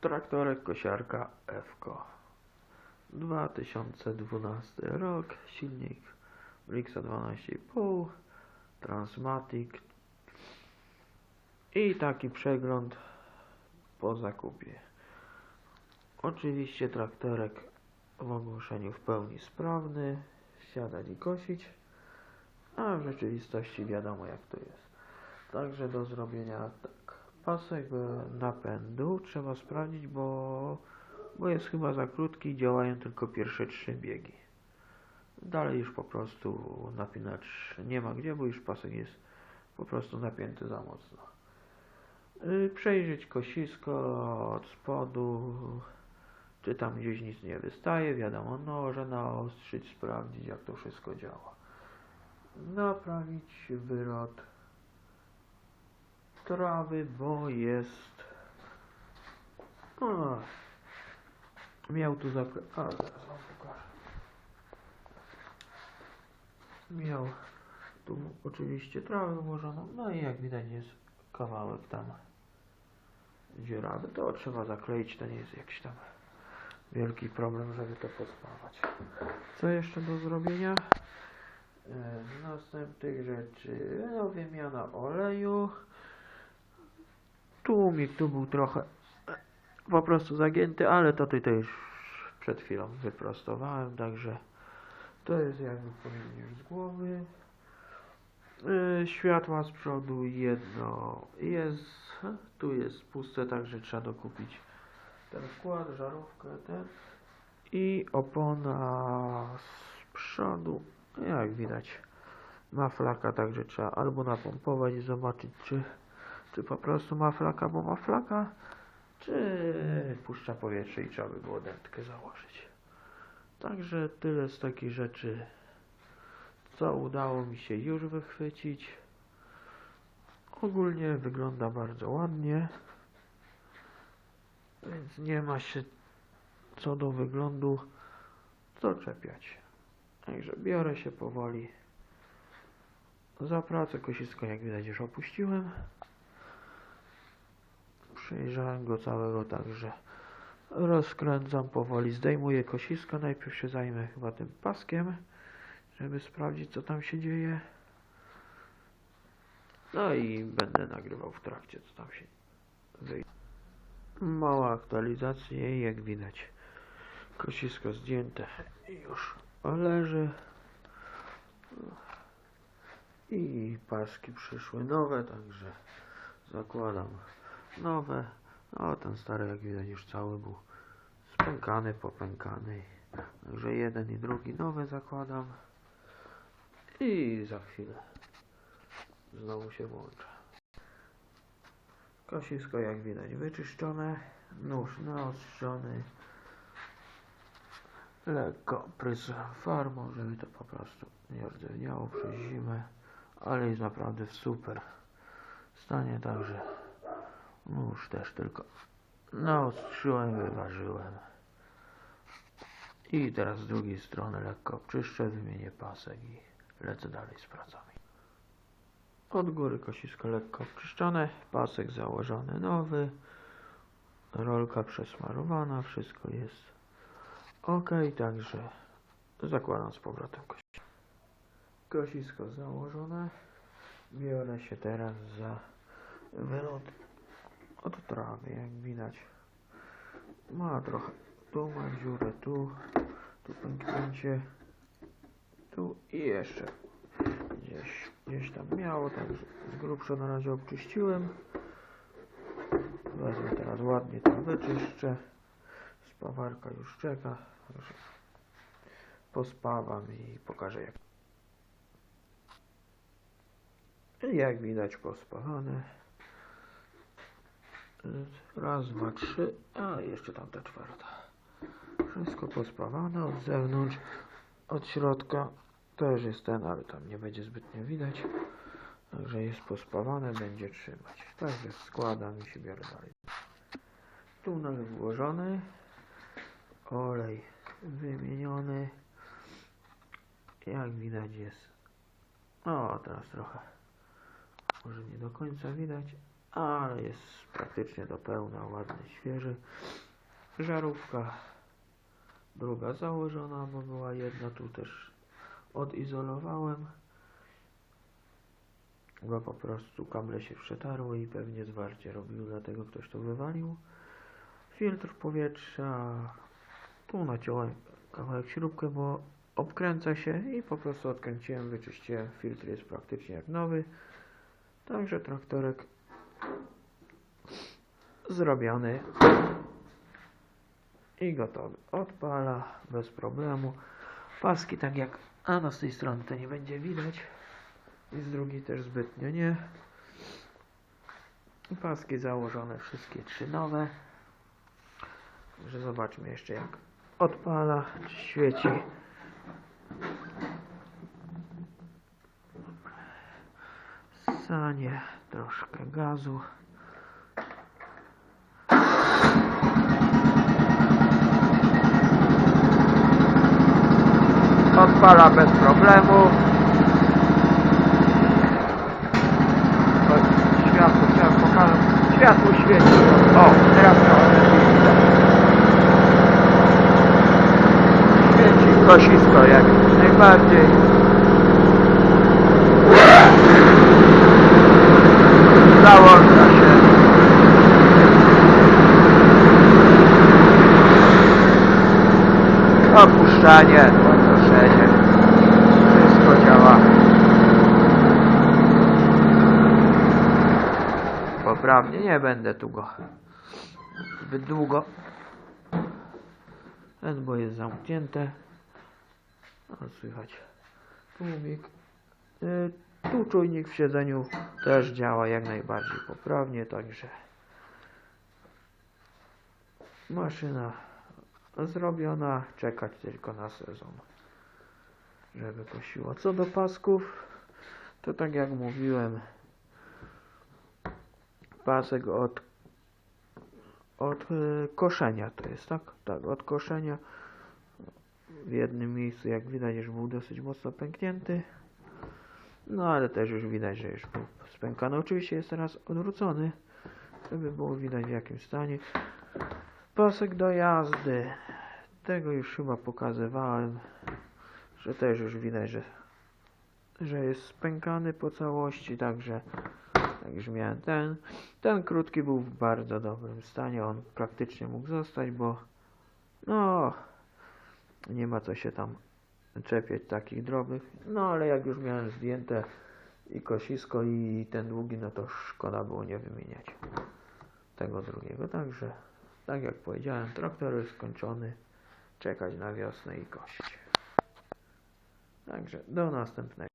Traktorek kosiarka Fko 2012 rok, silnik Rixa 12,5 Transmatic i taki przegląd po zakupie. Oczywiście traktorek w ogłoszeniu w pełni sprawny, siadać i kosić, a w rzeczywistości wiadomo jak to jest. Także do zrobienia tak. Pasek napędu trzeba sprawdzić, bo, bo jest chyba za krótki, działają tylko pierwsze trzy biegi. Dalej już po prostu napinacz nie ma gdzie, bo już pasek jest po prostu napięty za mocno. Y, Przejrzeć kosisko od spodu, czy tam gdzieś nic nie wystaje, wiadomo, noże naostrzyć, sprawdzić jak to wszystko działa. Naprawić wylot trawy, bo jest. O, miał tu zakre... A, zaraz wam pokażę. Miał tu oczywiście trawę włożoną, no i jak widać jest kawałek tam dziurawy. To trzeba zakleić, to nie jest jakiś tam wielki problem, żeby to pospawać. Co jeszcze do zrobienia? E, Z następnych rzeczy, no wymiana oleju. Tłumik tu był trochę po prostu zagięty, ale to tutaj już przed chwilą wyprostowałem, także to jest jakby już z głowy. E, Światła z przodu jedno jest, tu jest puste, także trzeba dokupić ten wkład, żarówkę, ten i opona z przodu, jak widać ma flaka, także trzeba albo napompować i zobaczyć czy, czy po prostu ma flaka, bo ma flaka czy puszcza powietrze i trzeba by było dętkę założyć także tyle z takich rzeczy co udało mi się już wychwycić ogólnie wygląda bardzo ładnie więc nie ma się co do wyglądu co czepiać. Także biorę się powoli za pracę. Kosisko jak widać już opuściłem. Przejrzałem go całego, także rozkręcam powoli. Zdejmuję kosisko. Najpierw się zajmę chyba tym paskiem, żeby sprawdzić co tam się dzieje. No i będę nagrywał w trakcie co tam się dzieje. Mała aktualizacja i jak widać kosisko zdjęte już leży i paski przyszły nowe, także zakładam nowe. No ten stary jak widać już cały był spękany, popękany. Także jeden i drugi nowe zakładam. I za chwilę znowu się włączę Kosisko jak widać wyczyszczone, nóż naostrzony, lekko prysłem farbą, żeby to po prostu nie rdzewniało przez zimę, ale jest naprawdę w super stanie, także nóż też tylko naostrzyłem, wyważyłem i teraz z drugiej strony lekko obczyszczę, wymienię pasek i lecę dalej z pracami. Od góry kosisko lekko obczyszczone, pasek założony nowy, rolka przesmarowana, wszystko jest ok, także zakładam z powrotem kosisko. Kosisko założone, biorę się teraz za wylot od trawy, jak widać. Ma trochę, tu ma dziurę, tu, tu pęknięcie, tu i jeszcze gdzieś, gdzieś tam miało, także z grubsza na razie obczyściłem. Wezmę teraz ładnie to wyczyszczę. Spawarka już czeka. Pospawam i pokażę jak. Jak widać pospawane. Raz, dwa, trzy, a jeszcze tam ta czwarta. Wszystko pospawane od zewnątrz, od środka też jest ten, ale tam nie będzie zbytnio widać. Także jest pospawane, będzie trzymać. Także składam i się biorę dalej. Tunel włożony. Olej wymieniony. Jak widać jest. O, teraz trochę. Może nie do końca widać, ale jest praktycznie do pełna, ładny, świeży. Żarówka druga założona, bo była jedna tu też odizolowałem, bo po prostu kable się przetarły i pewnie zwarcie robił, dlatego ktoś to wywalił. Filtr powietrza, tu naciąłem kawałek śrubkę, bo obkręca się i po prostu odkręciłem, wyczyściłem. Filtr jest praktycznie jak nowy. Także traktorek zrobiony i gotowy. Odpala bez problemu. Paski tak jak, a no z tej strony to nie będzie widać i z drugiej też zbytnio nie. Paski założone wszystkie trzy nowe. Także zobaczmy jeszcze jak odpala, czy świeci. Sanie, troszkę gazu. Odpala bez problemu. Światło, chciałem pokazać. Światło świeci. O, teraz widać. Świeci kosisko jak najbardziej. Załącza się. Opuszczanie, podnoszenie. Wszystko działa. Poprawnie, nie będę tu go zbyt długo. Bo jest zamknięte. Słychać tłumik. Y, Tu czujnik w siedzeniu też działa jak najbardziej poprawnie, także maszyna zrobiona, czekać tylko na sezon, żeby kosiło. Co do pasków, to tak jak mówiłem, pasek od od y, koszenia to jest, tak? Tak, od koszenia w jednym miejscu, jak widać, już był dosyć mocno pęknięty. No ale też już widać, że już był spękany. Oczywiście jest teraz odwrócony, żeby było widać w jakim stanie. Pasek do jazdy. Tego już chyba pokazywałem, że też już widać, że, że jest spękany po całości, także także miałem ten. Ten krótki był w bardzo dobrym stanie, on praktycznie mógł zostać, bo no nie ma co się tam czepiać takich drobnych. No ale jak już miałem zdjęte i kosisko i ten długi, no to szkoda było nie wymieniać tego drugiego. Także, tak jak powiedziałem, traktor jest skończony. Czekać na wiosnę i kosić. Także do następnego.